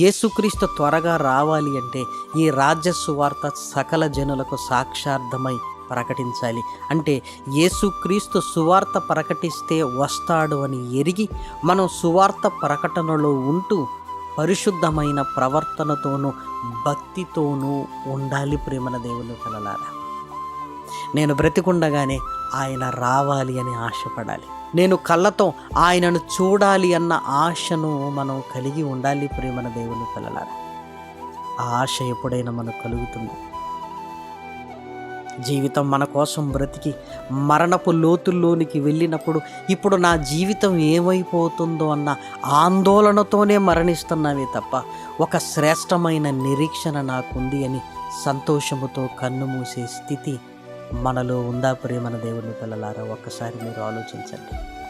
యేసుక్రీస్తు త్వరగా రావాలి అంటే ఈ రాజ్య సువార్త సకల జనులకు సాక్షార్థమై ప్రకటించాలి. అంటే యేసుక్రీస్తు సువార్త ప్రకటిస్తే వస్తాడు అని ఎరిగి మనం సువార్త ప్రకటనలో ఉంటూ పరిశుద్ధమైన ప్రవర్తనతోనూ భక్తితోనూ ఉండాలి ప్రేమన దేవుని కలలారా. నేను బ్రతికుండగానే ఆయన రావాలి అని ఆశపడాలి. నేను కళ్ళతో ఆయనను చూడాలి అన్న ఆశను మనం కలిగి ఉండాలి ప్రేమన దేవుని పిల్లలారా. ఆ ఆశ ఎప్పుడైనా మనకు కలుగుతుంది. జీవితం మన కోసం బ్రతికి మరణపు లోతుల్లోనికి వెళ్ళినప్పుడు ఇప్పుడు నా జీవితం ఏమైపోతుందో అన్న ఆందోళనతోనే మరణిస్తున్నావే తప్ప ఒక శ్రేష్టమైన నిరీక్షణ నాకుంది అని సంతోషముతో కన్ను మూసే స్థితి మనలో ఉందా ప్రేమన దేవుని పిల్లలారా ఒక్కసారి మీరు ఆలోచించండి.